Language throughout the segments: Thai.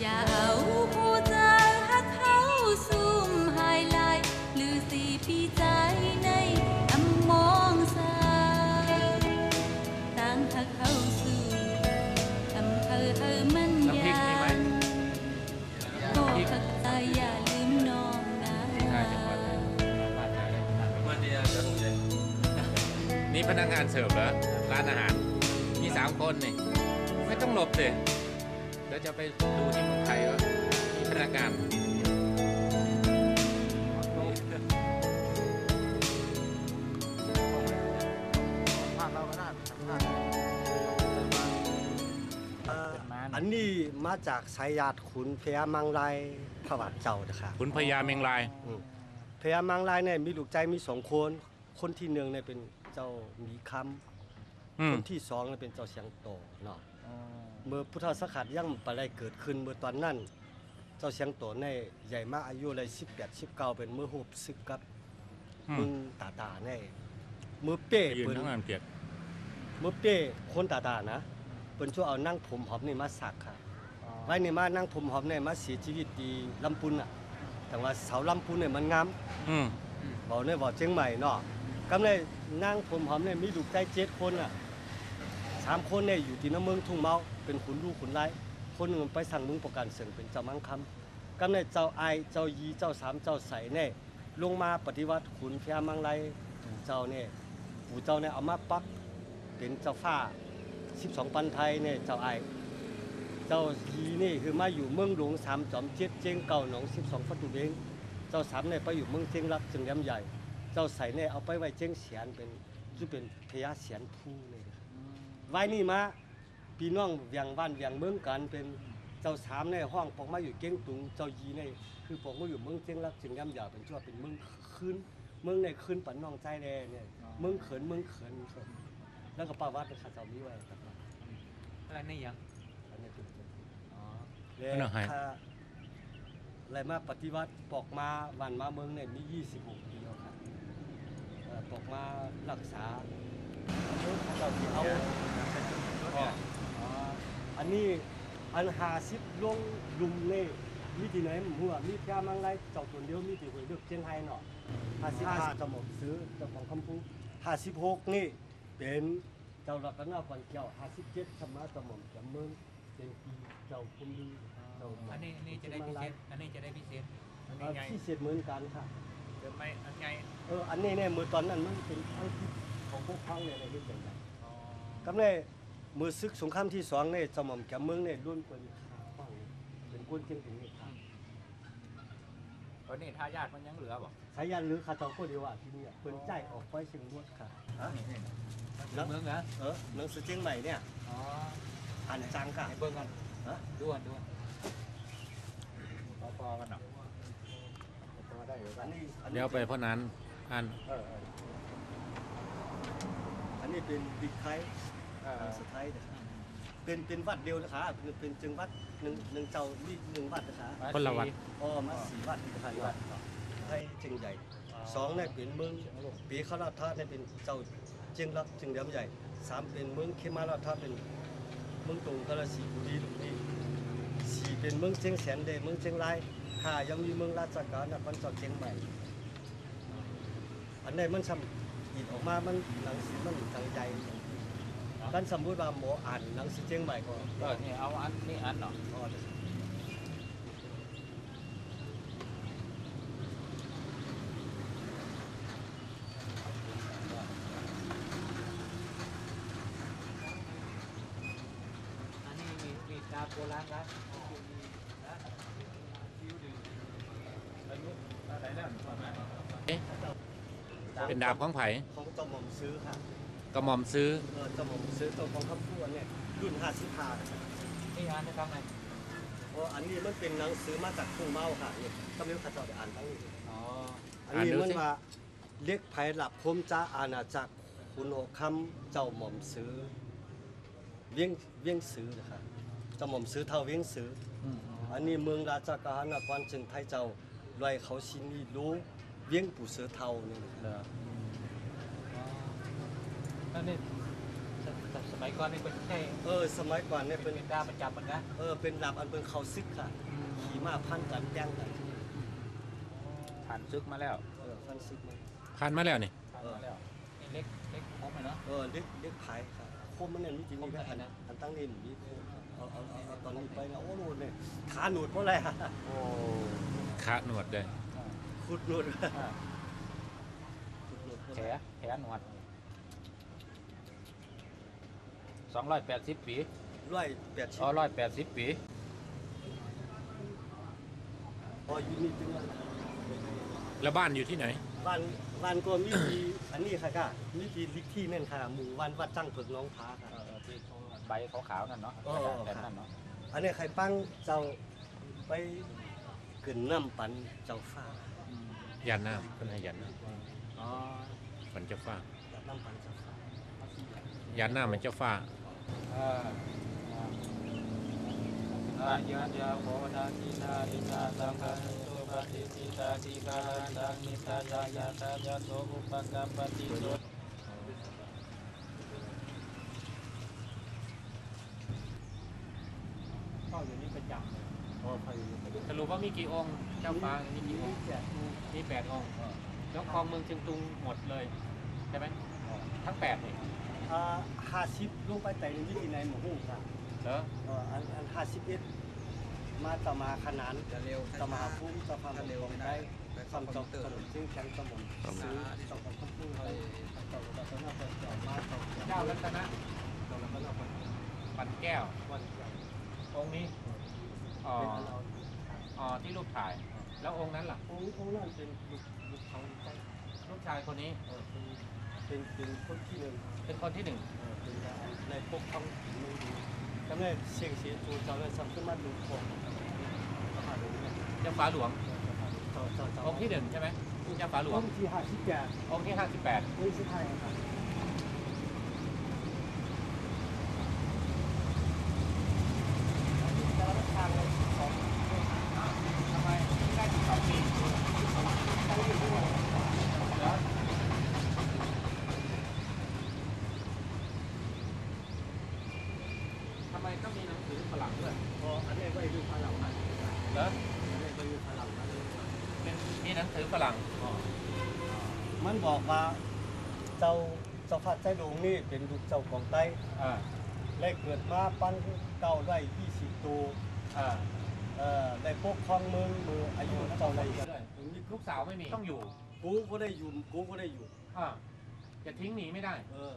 อย่าเอาผู้จางหักเขาซุ่มหายลายหรือสีปีใจในอำมองสายต่างหักเขาสู่อำเภอเออมันน้ำพริกยามีไหมบอกหักใจอย่าลืมน้องนะใช่จังหวันเดียวจะรู้เลยนี่พนักงานเสิร์ฟแล้วร้านอาหารมีสามคนนี่ไม่ต้องหลบเลย ดี๋ยวจะไปดูที่เมืองไทยว่ามีพนักงานผ่านเราก็ได้ผ่านเอ่ออันนี้มาจากสายญาติขุนพญามังลายพระวัดเจ้านะครับคุณพญาเมงลายอืมพญามังลายเนี่ยมีลูกใจมีสองคน คนที่หนึ่งเนี่ยเป็นเจ้าหมีคอืำคมนที่สองเนี่ยเป็นเจ้าเสียงโตเนาะ เมื่อพุทธศักราชยังปได้เกิดขึ้นเมื่อตอนนั้น เจ้าเสียงโตเนี่ยใหญ่มากอายุเลยสิบแปดสิบเก้าเป็นมือหูบซึกกับอืมมึงตาตาเนี่ยมือเป้ยืนเปิ้นทั้งงานเปียกมือเป้คนตาตานะเปิ้นช่วยเอานั่งผมหอมนี่มาสักค่ะไว้ในมานั่งผมหอมเนี่ยมาเสียชีวิตดีลำปุนอะ แต่ว่าเสาลำปุนเนี่ยมันงามอืมบอกเนี่ยบอกเชียงใหม่เนาะกำเลยนั่งผมหอมเนี่ยมีลูกใจเจ็ดคนอะ สามคนเนี่ยอยู่ที่น้ำเมืองทุ่งเมาเป็นขุนลูกขุนไลคนหนึ่งไปสั่งเมึงประกันเสียงเป็นเจ้ามังคำกำเลยเจ้าไอเจ้ายีเจ้าสามเจ้าใสเนี่ยลงมาปฏิวัติขุนพญามังไลปู่เจ้าเนี่ยปู่เจ้าเนี่ยเอามาปักเป็นเจ้าฟ้า12ปันไทยเนี่ยเจ้าไอเจ้ายีนี่คือมาอยู่เมืองหลวงสามจอมเจ็ดเจียงเก่าหนองสิบสองฟัตุเบงเจ้าสามเนี่ยไปอยู่เมืองเจียงรักจึงแหลมใหญ่ เจ้าใส่เนี่ยเอาไปไว้เจียงเสียนเป็นจุเป็นพญาเสียนผู้เนะครับ ไว้นี่มาพี่น้องเวียงบ้านเวียงเมืองกันเป็นเจ้าสามเนี่ยห้องปอกมาอยู่เก้งตุงเจ้ายีเนี่ยคือปอกมาอยู่เมืองเจียงรักจึงแหลมใหญ่เป็นชั่วเป็นเมืองคืนเมืองในคืนปันน้องใจแดงเนี่ยเมืองเขินเมืองเขินแล้วก็ประวัติข้าเจ้ามีไว้ครับอะไรนี่ยังอันนี้เป็นอ๋อและอันนั้นให้ถ้าอะไรมาปฏิวัติปอกมาวันมาเมืองเนี่ยมี 26 ปีแล้วครับปอกมารักษาเของเราที่เอา อ๋ออ๋ออันนี้อันหาสิบลงลุมเล่มีที่ไหนหัวมีแค่มังไรเจ้าตัวเดียวมีที่หวยเลือกเชียงไฮ้เนาะห้าสิบห้าจะหมดซื้อเจ้าของคำพูห้าสิบหกนี่เป็นเจ้ารัตนก่อนเกี่ยวห้าสิบเจ็ดธรรมะสมมจำเมืองเป็นปีเจ้าคุมลือเจ้าหมอันนี้นี่จะได้พิเศษอันนี้จะได้พิเศษอันเอ่นี้อไงพิเศษเหมือนกันค่ะเดี๋ยวไม่อันไงเอออันนี้เนี่ยมือตอนนั้นมันเป็นอังกฤษของพวกพังเนี่ยในเรื่องใหญ่อ๋อๆกับเนี่ย มือซึกสงครามที่สองเนี่ยสมอมแกเมืองเนี่ยรุ่นเป็นขาป้องเป็นก้นเชียงถึงนี่ครับตอนนี้ทายาทมันยังเหลือบ่สายันหรือขาจองโคเดียวอะที่นี่อะเป็นใจออกไปเชียงรวดค่ะฮะนี่นี่มันคือเมืองเหรอเออหนังสือเชียงใหม่เนี่ยอ๋ออ่านจังค่ะให้เบิ่งกันฮะด้วนด้วนพอพอกันเนาะพอได้อยู่อันนี้อันนี้เดี๋ยวไปเพราะนั้นอันเออเอออันนี้เป็นบิ๊กไค เออหนังสือไทยนะครับเป็นเป็นวัดเดียวนะคะเป็นเป็นจึงวัดหนึ่งหนึ่งเจ้ามีหนึ่งวัดนะคะคนละวัดอ๋อมาสี่วัดที่ไทยวัดให้เชียงใหญ่สองเนี่ยเป็นเมืองปีขราชธาตุเนี่ยเป็นเจ้าเชียงรักเชียงเหลี่ยมใหญ่สามเป็นเมืองเขมาราชธาตุเป็นเมืองตรงกระสีบุรีลุมพินีสี่เป็นเมืองเชียงแสนเดชเมืองเชียงรายห้ายังมีเมืองราชการนครเจ้าเชียงใหม่อันไหนมันทำอีกออกมามันหนังสือมันทางใจ กันสมมุติว่าหมออ่านหนังสือเชียงใหม่ก็ เออนี่เอาอันนี่อันเนาะ อ๋อเดี๋ยว อันนี้มีมีดาบโบราณครับอายุอะไรแล้ว เอ๊ะเป็นดาบของไผ่ ของเจ้าหม่อมซื้อค่ะ กระหม่อมซื้อเออเจ้าหม่อมซื้อตัวของคำพูดเนี่ยรุ่น55นะครับนี่อ่านได้ทำไงเพราะอันนี้มันเป็นหนังสือมาจากทุ่งเมาค่ะนี่ก็ไม่รู้ข้าเจ้าได้อ่านทั้งนี้อ๋ออันนี้มันว่าเรียกไผ่หลับคมจ้าอาณาจักรคุณโอคำเจ้าหม่อมซื้อเวียงเวียงซื้อนะครับเจ้าหม่อมซื้อเท่าเวียงซื้ออืมอันนี้เมืองราชการนครจึงไทยเจ้าลอยเขาชินีรู้เวียงปู่เสือเท่านี่นะครับเหรอ อ๋อแล้วนี่สสสมัยก่อนนี่เป็นแค่เออ สมัยก่อนเนี่ยเป็เป็นนดาประจำมันนะเออเป็นดาบอันเป็นเขาซึกค่ะ ขี่ม้าพันกันแย่งกันผ่านซึกมาแล้วเออพันซึกมาผ่านมาแล้วนี่ผ่านมาแล้วนี่เล็กเล็กครบเลยเนาะ เออเด็กเด็กขายค่ะโคมมันเนี่ยมีจริงมีแค่อันนั้นอันตั้งนี่หนูมีโคมเอาเอาเอาเอาตอนนี้ไปนะโอ้โหเนี่ยขาหนูดเพราะอะไรฮะโอ้คะหนวดเลยขุดหนูดอ่าขุดหนูดเพราะแผอะลไรแผลหนวด สองร้อยแปดสิบปีร้อยแปดสิบอ๋อร้อยแปดสิบปีพออยู่นี่จึงว่าแล้วบ้านอยู่ที่ไหน บ้านบ้านก็มีทีอันนี้ค่ะค่ะมีทีลิกที่นั่นค่ะ หมู่วันวัดจังเผิกน้องพาค่ะเออที่เขาใบขาวๆนั่นเนาะอ๋อแบบนั้นเนาะอันนี้ใครปั้งเจ้าไปขึ้นน้ำปันเจ้าฟ้ายันน้ำเป็นให้ยันน้อ๋อำมันเจ้าฟ้าน้ำปันเจ้าฟ้ายันน้ำมันเจ้าฟ้า อ่าอ่ายะยะโพนาทินาลินาสังฆาสุปฏิสิตาติกาลังนิตาจายาตายะโสอุปกัปปติโสเข้าอยู่นี่ประจำเลยพอไปอยู่ไปสรุปว่ามีกี่องค์ เจ้าฟ้ามีกี่องค์แจกมีแปดองค์ แล้วคลองเมืองเชียงตุงหมดเลย ใช่ไหมทั้งแปดนี่ อ่าห้าสิบลงไปแต่วิธีไหนหมู่หูค่ะเหรอเอออันอันห้าสิบเอ็ดมาต่อมาขนานจะเร็วต่อมาพุ่มต่อมาถ้าเร็วของไม่ได้ได้ไปคำจบขนมซึ่งแข็งสมองซื้อต่อกับข้าวปุ้งไปต่อกับต่อหน้าต่อต่อมาต่อเจ้ารัตนะต่อแล้วก็ต่อไปปันแก้ววันเดียวองค์นี้อ๋อเป็นอันเราอ๋อที่รูปถ่าย แล้วองค์นั้นล่ะองค์องค์นั้นเป็นลูกลูกเขาใต้ลูกชายคนนี้ เออเป็นเป็นเป็นคนที่หนึ่งเป็นคนที่หนึ่งเออเป็นการในปกท้องถิ่นเมืองดูทำให้เสียงเสียตัวเจ้าเลยสำขึ้นมาดูของสภาดูเนี่ยเจ้าฟ้าหลวงเจ้าเจ้าเจ้าองค์ที่หนึ่งใช่ไหมเจ้าฟ้าหลวองงค์ที่ห้าสิบแปดองค์ที่ห้าสิบแปด นี่สุดท้ายครับแล้วทางเลยของ ทำไมได้ถึงสองปีแล้ว ทำไมต้องมีหนังสือฝรั่งด้วยพออันนี้ก็อยู่พลังมันเหรออันนี้ก็อยู่พลังมันเป็นมีหนังสือฝรั่งมันบอกว่าเจ้าเจ้าฟ้าใจหลวงนี่เป็นลูกเจ้าของไต้อ่าได้เกิดมาปั้นเก่าได้ยี่สิบตัวอ่าเอ่อได้ปกครองเมืองมืออายุเจ้าไรกันลูกสาวไม่มีต้องอยู่ กูก็ได้อยู่กูก็ได้อยู่อ่าจะทิ้งหนีไม่ได้ เออ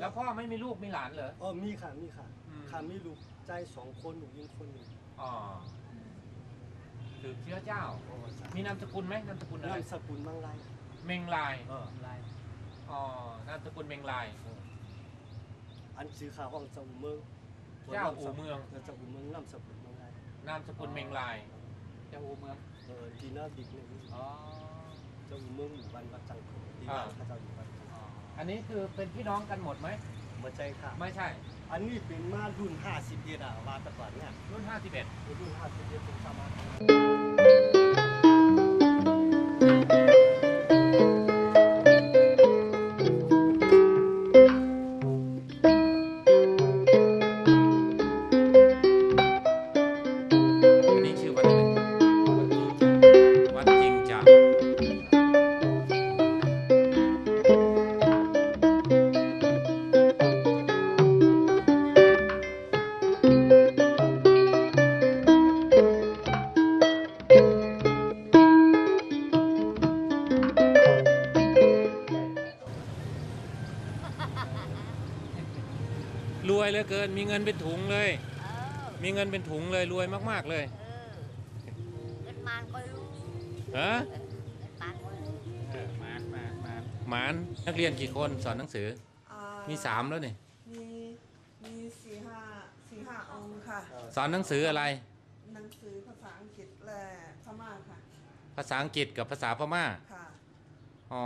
แล้วพ่อไม่มีลูกมีหลานเหรอเออมีค่ะมีค่ะ อืมค่ะมีลูกใจสองคนหนูยิงคนหนึ่งอ๋อสืบเชื้อเจ้า โอ้สามีนามสกุลไหมนามสกุลอะไรนามสกุลมังไลเมงลายเออลายอ๋อนามสกุลเมงลาย อันซื้อข่าวของเจ้าเมืองเจ้าอู่เมืองเจ้าอู่เมืองนามสกุลมังไลนามสกุลเมงลายเจ้าอูเมืองเออดีน่าบิ๊กเนี่ยอ๋อเจ้าอู่เมืองหมู่บ้านวัดจังเกิดดีอ่าน่าข้าเจ้าอยู่วัดจังอ๋ออันนี้คือเป็นพี่น้องกันหมดไหม มาใจค่ะ ไม่ใช่ อันนี้เป็นมารุ่น 50เอ็ดอะว่าแต่ก่อนเนี่ยรุ่น 51 รุ่น50เอ็ดเป็นชาวบ้านอัน งินเป็นถุงเลย เออมีเงินเป็นถุงเลยรวยมาก ๆเลยเออเงินมานก็รู้ฮะเงินมานก็รู้เออมามามาหมานนักเรียนกี่คนสอนหนังสืออ่มีสามแล้วนี่มีมีสี่ห้าสี่ห้าองค์ค่ะ สอนหนังสืออะไร หนังสือภาษาอังกฤษและพม่าค่ะ ภาษาอังกฤษกับภาษาพม่าค่ะอ๋อ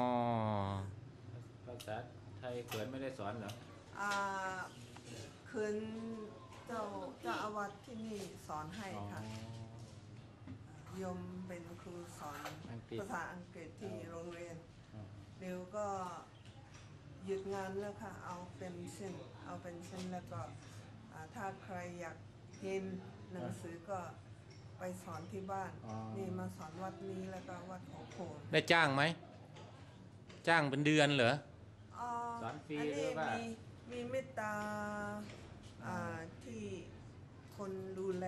ภาษาไทยเขินไม่ได้สอนเหรออ่า คืนเจ้าเจ้าอาวาสที่นี่สอนให้อ๋อ ค่ะโยมเป็นครูสอนอังกฤษ ภาษาอังกฤษที่โรงเรียน อ๋อเดี๋ยวก็หยุดงานแล้วค่ะ เอาเป็นเส้นเอาเป็นชิ้นแล้วก็อ่าถ้าใครอยากเห็นหนังสือก็ไปสอนที่บ้านอ๋อนี่มาสอนวัดนี้แล้วก็วัดของโขงได้จ้างไหม จ้างเป็นเดือนเหรออ๋อสอนฟรีอันหรืนี้อว่ามีมีเมตตา อ่าที่คนดูแล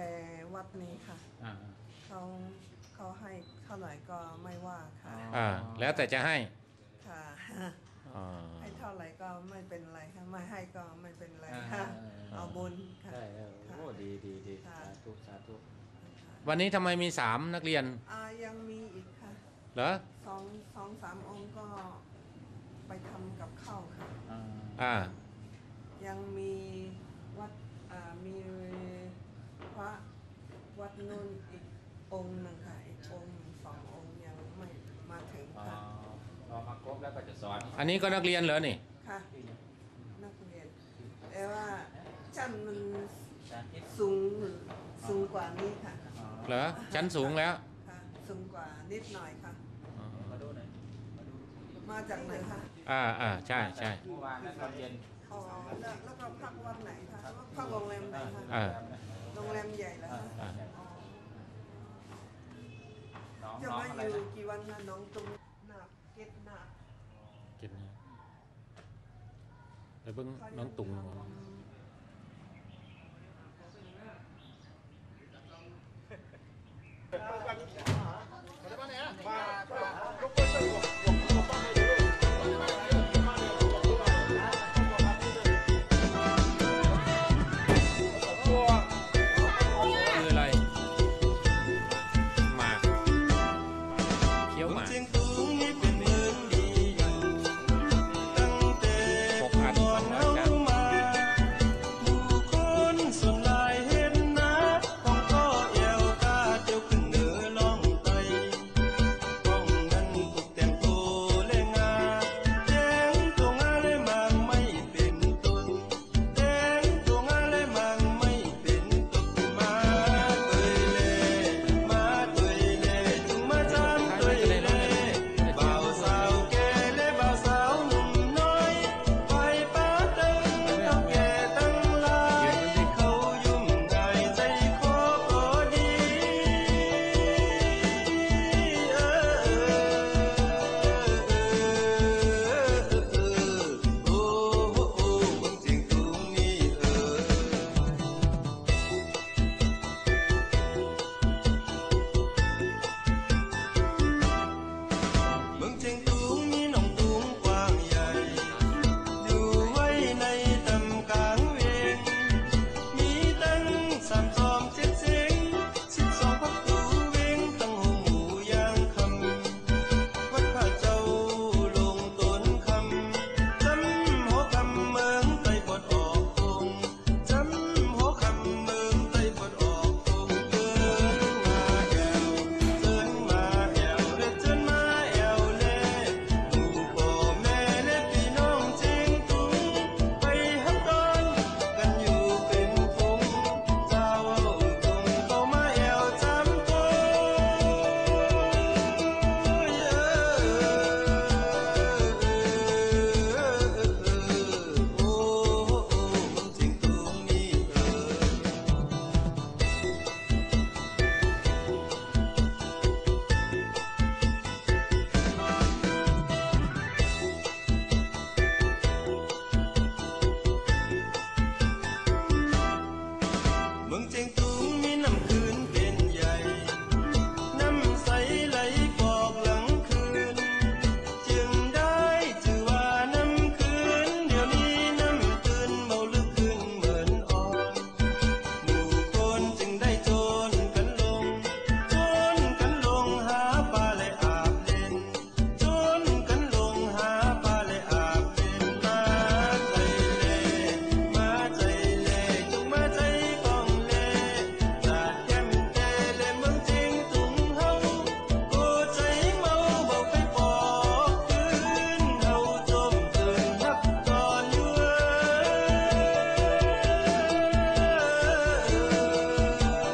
วัดนี้ค่ะ อ่าเขาเขาให้เท่าไหร่ก็ไม่ว่าค่ะ อ่าแล้วแต่จะให้ค่ะ อ่า ให้เท่าไหร่ก็ไม่เป็นไรค่ะ ไม่ให้ก็ไม่เป็นไรอ่าค่ะ อ่า เอาบุญค่ะ ใช่เออโอ้ดีดีดีค่ะ สาธุสาธุวันนี้ทำไมมีสามนักเรียนอ่ายังมีอีกค่ะเหรอสองสองสามองค์ก็ไปทำกับข้าวค่ะ อ่า อ่า ยังมีวัดอ่า มีพระวัดนุ่นอีกองค์หนึ่งค่ะอีกองค์หนึ่งสององค์ยังไม่มาถึงอ๋อค่ะพอมาครบแล้วก็จะสอนอันนี้ก็นักเรียนเหรอนี่ ค่ะ นักเรียน แต่ว่าชั้นมันสาธิตสูงสูงกว่านี้ค่ะอ๋อเหรอชั้นสูงแล้วค่ะ สูงกว่านิดหน่อยค่ะมาดูหน่อยมาดูมาจากไหนคะอ่าอ่าใช่ใช่เมื่อวานนั้นตอนเย็นอ๋อแล้วแล้วก็พักวันไหน คะพักโรงแรมไหนคะอ่า โรงแรมใหญ่แล้วคะอ่าอ๋อน้องจะน้องมาอะไรอยู่นะกี่วันคะน้องตุ้มหนักเก็ตหนักกินเนี่ยไปเบิ้งน้องตุงเขายังท